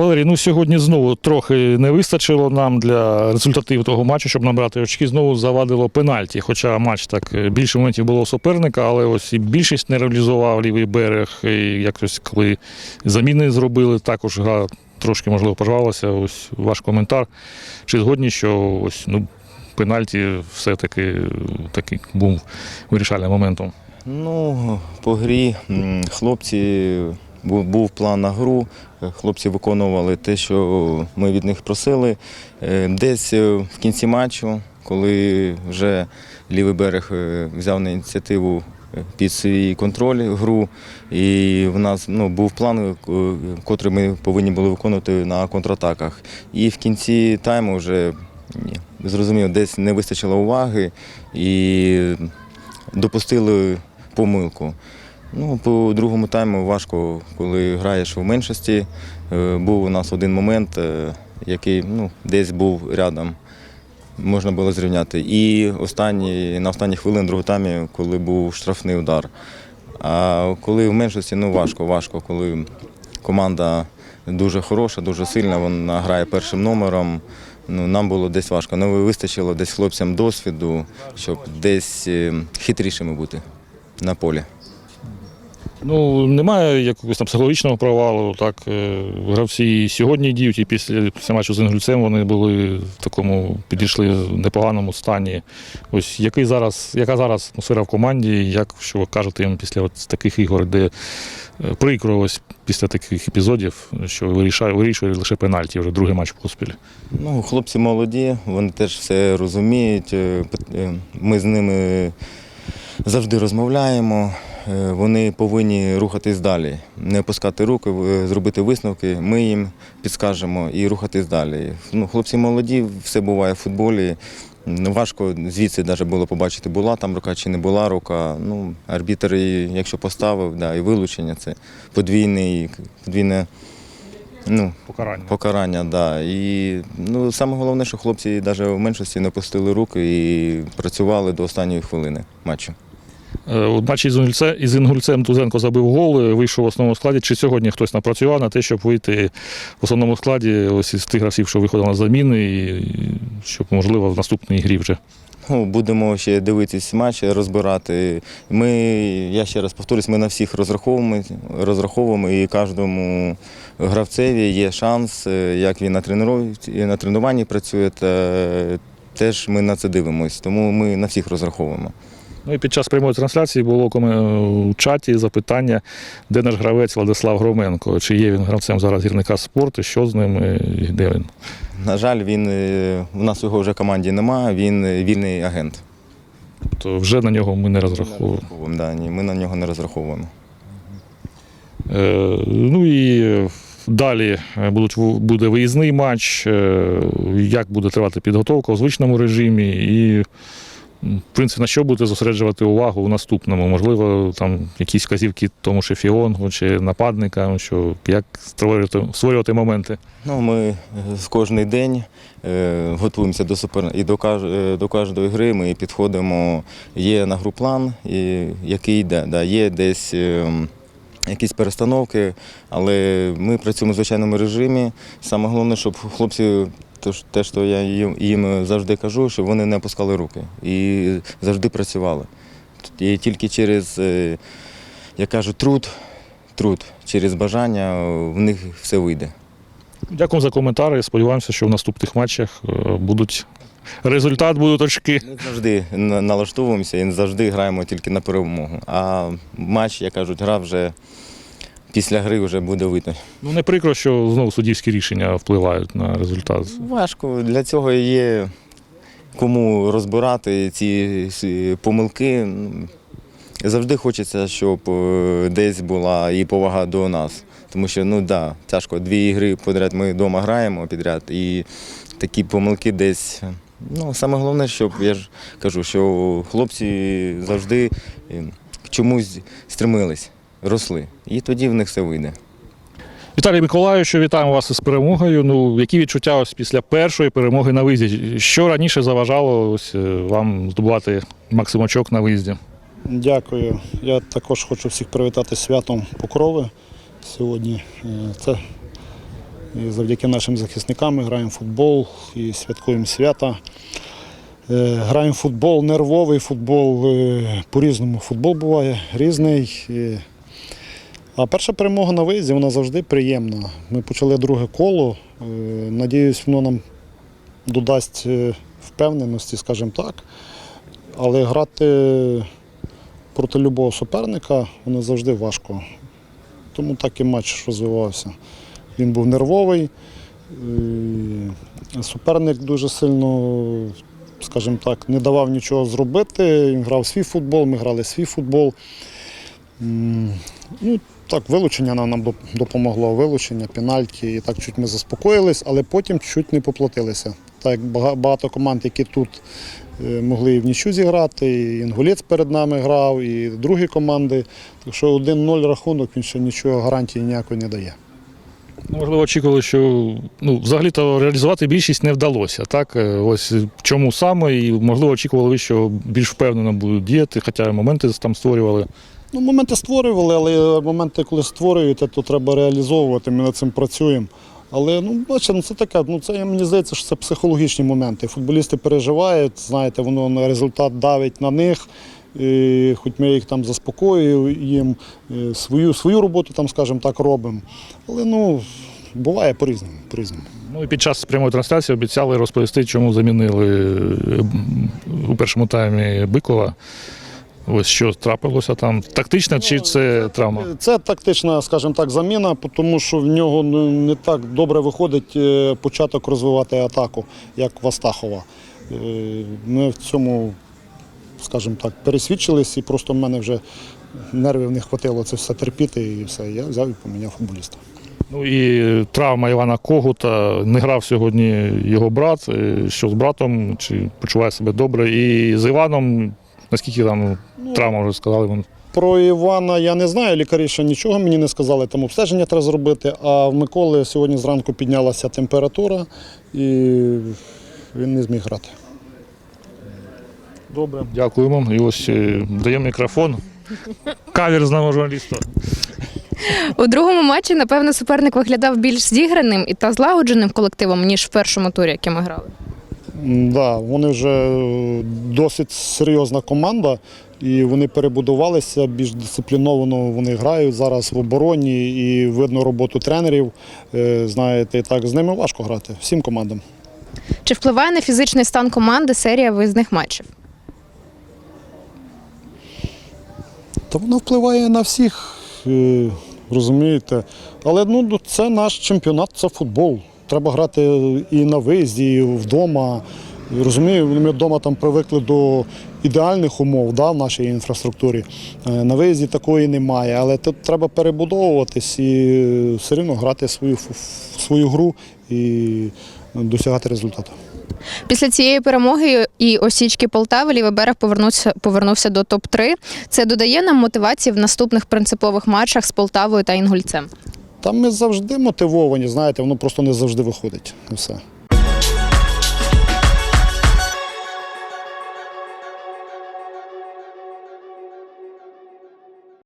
Валерій, ну сьогодні знову трохи не вистачило нам для результатив того матчу, щоб набрати очки. Знову завадило пенальті. Хоча матч так е, більше моментів було суперника, але ось і більшість не реалізував лівий берег. І якось коли заміни зробили, також гра трошки можливо пожвалася. Ось ваш коментар. Чи згодні, що ось ну пенальті все-таки такий був вирішальним моментом? Ну, по грі хлопці був, план на гру. Хлопці виконували те, що ми від них просили. Е, Десь е, в кінці матчу, коли вже лівий берег е, взяв на ініціативу під свій контроль гру, і в нас ну, був план, котрий ми повинні були виконувати на контратаках. І в кінці тайму вже ні, зрозуміло, десь не вистачило уваги і допустили помилку. Ну, по другому тайму важко, коли граєш в меншості. Е, Був у нас один момент, е, який ну, десь був рядом, можна було зрівняти. І останній, на останній хвилин другого таймі, коли був штрафний удар. А коли в меншості, ну важко, важко, коли команда дуже хороша, дуже сильна, вона грає першим номером. Ну, нам було десь важко. Не вистачило десь хлопцям досвіду, щоб десь е, хитрішими бути на полі. Ну, немає якогось там психологічного провалу. Так, е, гравці сьогодні діють, і після, матчу з Інгульцем вони були в такому, підійшли в непоганому стані. Ось який зараз, яка зараз атмосфера в команді, як що ви кажете їм після от таких ігор, де е, прикро ось після таких епізодів, що вирішає, вирішує лише пенальті, вже другий матч поспіль. Ну, хлопці молоді, вони теж все розуміють. е, Ми з ними завжди розмовляємо. Е, Вони повинні рухатись далі, не опускати руки, е, зробити висновки. Ми їм підскажемо і рухатись далі. Ну, хлопці молоді, все буває в футболі. Важко звідси навіть було побачити, була там рука чи не була рука. Ну, арбітр, і якщо поставив, да, і вилучення це подвійний, подвійне. Ну, Покарання. Покарання. Да. І ну, саме головне, що хлопці навіть в меншості не пустили руки і працювали до останньої хвилини матчу. Е, У матчі із Інгульцем Тузенко забив гол, е, вийшов в основному складі. Чи сьогодні хтось напрацював на те, щоб вийти в основному складі ось із тих гравців, що виходили на заміни, і щоб, можливо, в наступній грі вже. Ну, будемо ще дивитись матч, розбирати. Ми, я ще раз повторюсь, ми на всіх розраховуємо, розраховуємо і кожному гравцеві є шанс, е, як він на, тренуванні, на тренуванні працює, та теж ми на це дивимось. Тому ми на всіх розраховуємо. Ну і під час прямої трансляції було коме- у чаті запитання, де наш гравець Владислав Громенко, чи є він гравцем зараз гірника спорту, що з ним і де він. На жаль, він е, у нас його вже в команді немає, він е, вільний агент. То вже на нього ми не розраховуємо. розраховуємо. Да, ні, ми на нього не розраховуємо. Е, Ну і далі е, будуть, буде виїзний матч, е, як буде тривати підготовка у звичному режимі, і, в принципі, на що будете зосереджувати увагу у наступному? Можливо, там якісь вказівки тому що Фіонгу чи нападникам, що як створювати, створювати моменти. Ну, ми кожен кожний день е, готуємося до супер і до, каж... е, до кожної гри ми підходимо. Є на гру план, і, який йде. Да, є десь е, м, якісь перестановки, але ми працюємо в звичайному режимі. Саме головне, щоб хлопці. Те, що я їм- завжди кажу, щоб вони не опускали руки і завжди працювали. І тільки через, е, я кажу, труд, труд, через бажання в них все вийде. Дякую за коментари. Сподіваємося, що в наступних матчах е, будуть результат, будуть очки. Ми завжди налаштовуємося і завжди граємо тільки на перемогу. А матч, як кажуть, гра вже після гри вже буде видно. Ну не прикро, що знову суддівські рішення впливають на результат. Важко. Для цього є кому розбирати ці помилки. Завжди хочеться, щоб е, десь була і повага до нас. Тому що ну да, тяжко. Дві ігри подряд ми вдома граємо підряд, і такі помилки десь. Ну, саме головне, щоб я ж кажу, що хлопці завжди е, к чомусь стремились, росли. І тоді в них все вийде. Віталій Миколаївич, вітаємо вас із перемогою. Ну, які відчуття ось після першої перемоги на виїзді? Що раніше заважало ось, е, вам здобувати максимум очок на виїзді? Дякую. Я також хочу всіх привітати святом Покрови сьогодні. Е, Це І завдяки нашим захисникам ми граємо в футбол і святкуємо свята. Е, Граємо футбол, нервовий футбол, е, по-різному футбол буває різний. А перша перемога на виїзді вона завжди приємна. Ми почали друге коло. Е, Надіюсь, воно нам додасть впевненості, скажімо так. Але грати проти любого суперника воно завжди важко. Тому так і матч розвивався. Він був нервовий. е, Суперник дуже сильно, скажімо так, не давав нічого зробити. Він грав свій футбол, ми грали свій футбол. Ну, так, вилучення нам, нам допомогло, вилучення, пенальті. І так чуть ми заспокоїлись, але потім чуть не поплатилися. Так багато команд, які тут е, могли і в нічу зіграти, і Інгулець перед нами грав, і другі команди. Так що 1-0 рахунок, він ще нічого гарантії ніякої не дає. Ну, Можливо, очікували, що ну, взагалі-то реалізувати більшість не вдалося. Так? Е, Ось чому саме, і можливо очікували що більш впевнено будуть діяти, хоча моменти там створювали. Ну, моменти створювали, але моменти, коли створюєте, то треба реалізовувати. Ми над цим працюємо. Але ну, бачите, ну, це таке, ну це мені здається, що це психологічні моменти. Футболісти переживають, знаєте, воно на результат давить на них. І хоч ми їх там заспокоюємо, їм е, свою, свою роботу, там, скажімо так, робимо. Але ну, буває по-різному. по-різному. Ну і під час прямої трансляції обіцяли розповісти, чому замінили е, у першому таймі Бикова. Ось що трапилося там. Тактично чи це травма? Це тактична, скажімо так, заміна, тому що в нього ну, не так добре виходить е, початок розвивати атаку, як в Астахова. Е, Ми в цьому, скажімо так, пересвідчились, і просто в мене вже нервів не хватило це все терпіти і все. Я взяв і поміняв футболіста. Ну і травма Івана Когута. Не грав сьогодні його брат. Е, Що з братом, чи почуває себе добре. І з Іваном, наскільки там травма вже сказали вони. Про Івана я не знаю, лікарі ще нічого мені не сказали, там обстеження треба зробити. А в Миколи сьогодні зранку піднялася температура і він не зміг грати. Добре. Дякуємо. І ось е, даємо мікрофон. Кавір з нами журналіста. У другому матчі, напевно, суперник виглядав більш зіграним і та злагодженим колективом, ніж в першому турі, який ми грали. Да, вони вже е, досить серйозна команда, і вони перебудувалися більш дисципліновано. Вони грають зараз в обороні і видно роботу тренерів. Е, Знаєте, так з ними важко грати всім командам. Чи впливає на фізичний стан команди серія виїзних матчів? Та воно впливає на всіх, е, розумієте. Але ну, це наш чемпіонат, це футбол. Треба грати і на виїзді, і вдома. Розумію, ми вдома там привикли до ідеальних умов да, в нашій інфраструктурі. Е, На виїзді такої немає, але тут треба перебудовуватись і все рівно грати свою, свою гру і досягати результату. Після цієї перемоги і осічки Полтави лівий берег повернувся, повернувся до топ-3. Це додає нам мотивації в наступних принципових матчах з Полтавою та Інгульцем. Там ми завжди мотивовані, знаєте, воно просто не завжди виходить. Все.